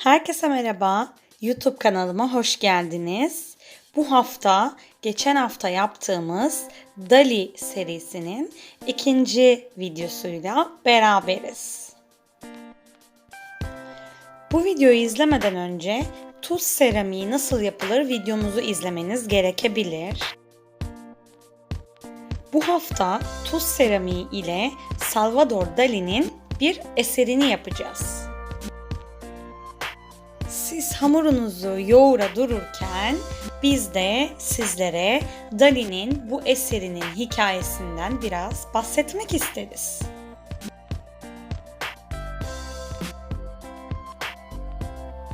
Herkese merhaba. YouTube kanalıma hoş geldiniz. Bu hafta geçen hafta yaptığımız Dali serisinin ikinci videosuyla beraberiz. Bu videoyu izlemeden önce tuz seramiği nasıl yapılır videomuzu izlemeniz gerekebilir. Bu hafta tuz seramiği ile Salvador Dali'nin bir eserini yapacağız. Hamurunuzu yoğura dururken biz de sizlere Dali'nin bu eserinin hikayesinden biraz bahsetmek isteriz.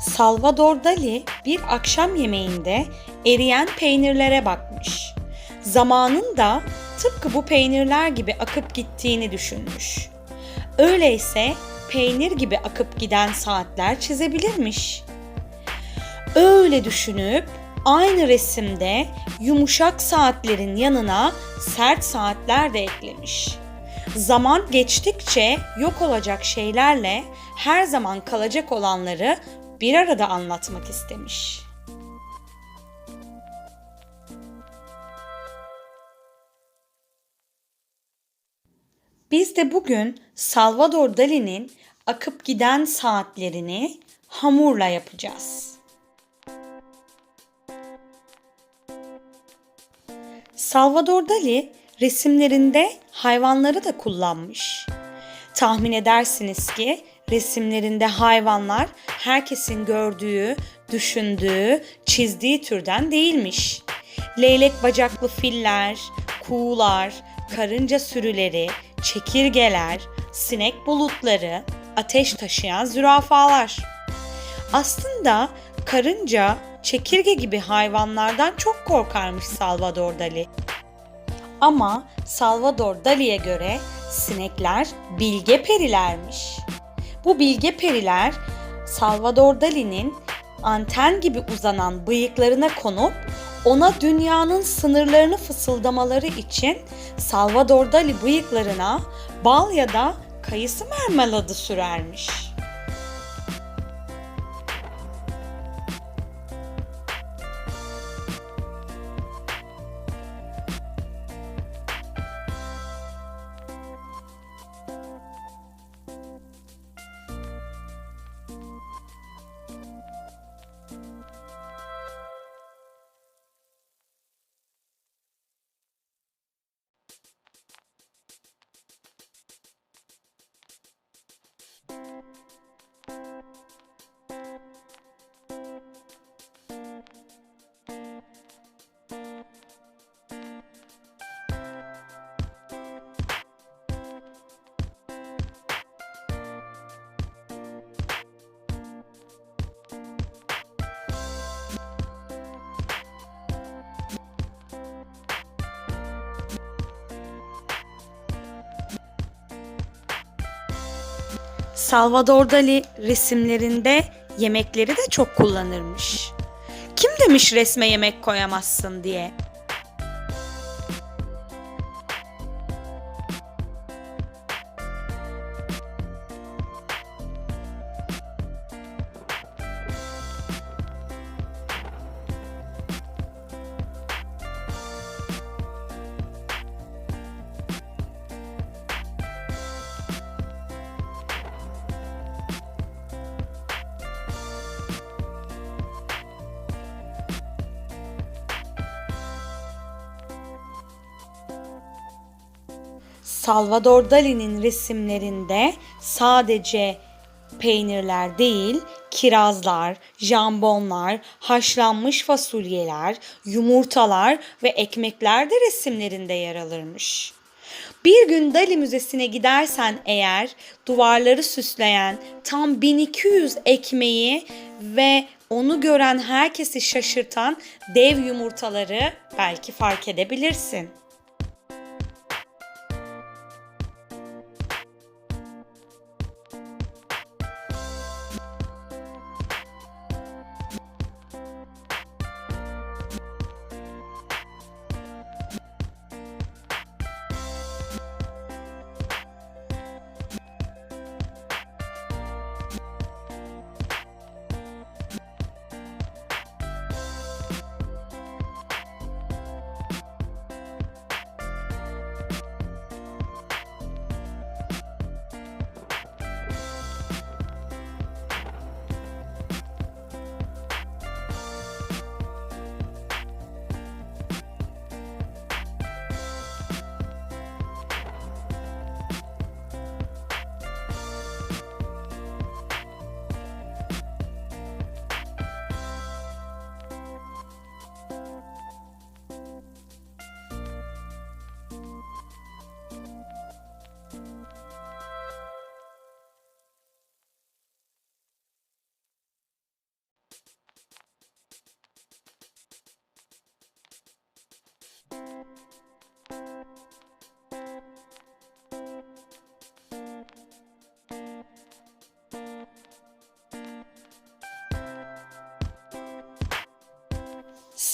Salvador Dali bir akşam yemeğinde eriyen peynirlere bakmış. Zamanın da tıpkı bu peynirler gibi akıp gittiğini düşünmüş. Öyleyse peynir gibi akıp giden saatler çizebilirmiş. Öyle düşünüp aynı resimde yumuşak saatlerin yanına sert saatler de eklemiş. Zaman geçtikçe yok olacak şeylerle her zaman kalacak olanları bir arada anlatmak istemiş. Biz de bugün Salvador Dali'nin akıp giden saatlerini hamurla yapacağız. Salvador Dali resimlerinde hayvanları da kullanmış. Tahmin edersiniz ki resimlerinde hayvanlar herkesin gördüğü, düşündüğü, çizdiği türden değilmiş. Leylek bacaklı filler, kuğular, karınca sürüleri, çekirgeler, sinek bulutları, ateş taşıyan zürafalar. Aslında karınca, çekirge gibi hayvanlardan çok korkarmış Salvador Dali. Ama Salvador Dali'ye göre sinekler bilge perilermiş. Bu bilge periler Salvador Dali'nin anten gibi uzanan bıyıklarına konup ona dünyanın sınırlarını fısıldamaları için Salvador Dali bıyıklarına bal ya da kayısı mermeladı sürermiş. Salvador Dali resimlerinde yemekleri de çok kullanırmış. Kim demiş resme yemek koyamazsın diye? Salvador Dali'nin resimlerinde sadece peynirler değil, kirazlar, jambonlar, haşlanmış fasulyeler, yumurtalar ve ekmekler de resimlerinde yer alırmış. Bir gün Dali Müzesi'ne gidersen eğer duvarları süsleyen tam 1200 ekmeği ve onu gören herkesi şaşırtan dev yumurtaları belki fark edebilirsin.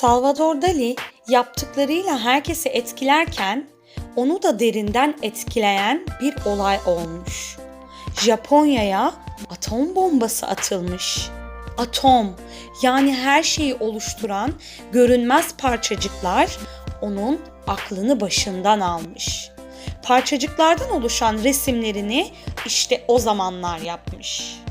Salvador Dali yaptıklarıyla herkesi etkilerken onu da derinden etkileyen bir olay olmuş. Japonya'ya atom bombası atılmış. Atom yani her şeyi oluşturan görünmez parçacıklar onun aklını başından almış. Parçacıklardan oluşan resimlerini işte o zamanlar yapmış.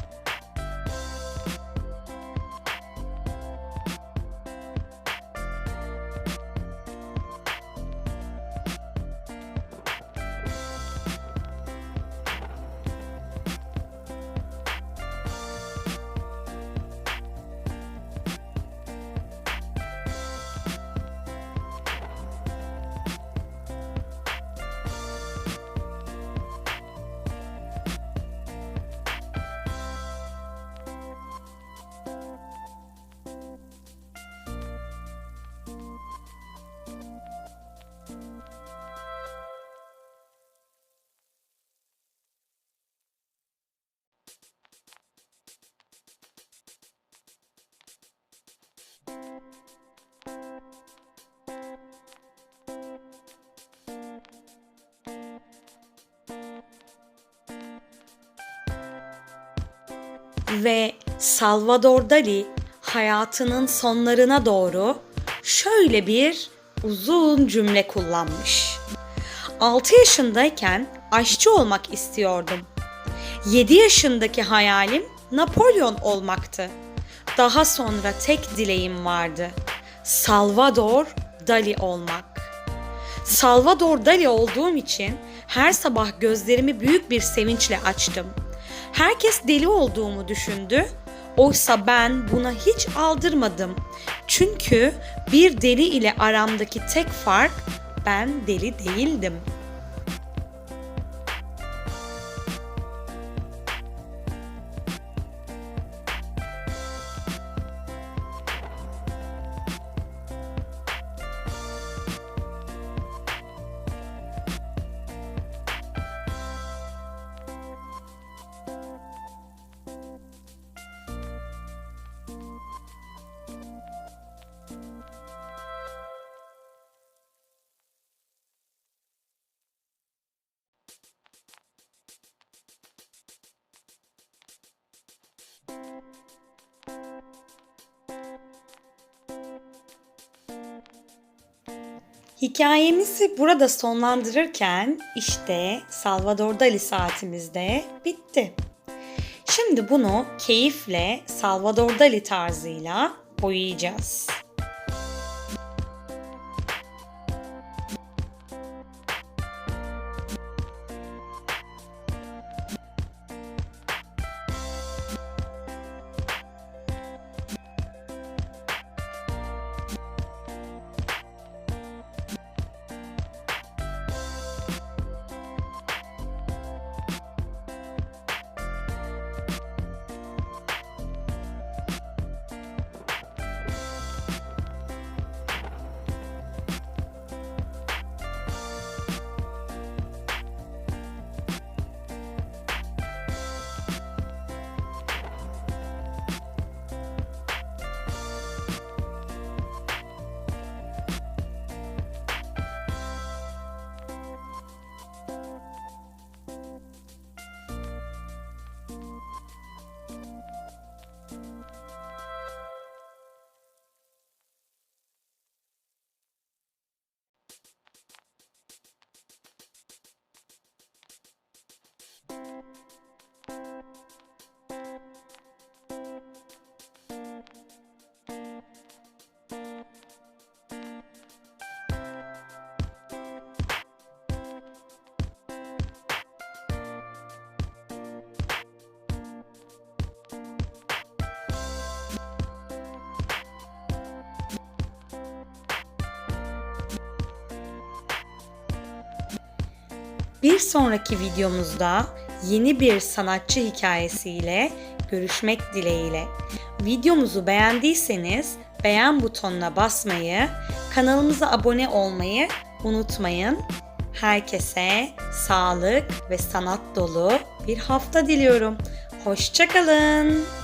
Ve Salvador Dali hayatının sonlarına doğru şöyle bir uzun cümle kullanmış. 6 yaşındayken aşçı olmak istiyordum. 7 yaşındaki hayalim Napolyon olmaktı. Daha sonra tek dileğim vardı. Salvador Dali olmak. Salvador Dali olduğum için her sabah gözlerimi büyük bir sevinçle açtım. Herkes deli olduğumu düşündü. Oysa ben buna hiç aldırmadım. Çünkü bir deli ile aramdaki tek fark ben deli değildim. Hikayemizi burada sonlandırırken işte Salvador Dali saatimizde bitti. Şimdi bunu keyifle Salvador Dali tarzıyla boyayacağız. Bir sonraki videomuzda yeni bir sanatçı hikayesiyle görüşmek dileğiyle. Videomuzu beğendiyseniz beğen butonuna basmayı, kanalımıza abone olmayı unutmayın. Herkese sağlık ve sanat dolu bir hafta diliyorum. Hoşçakalın.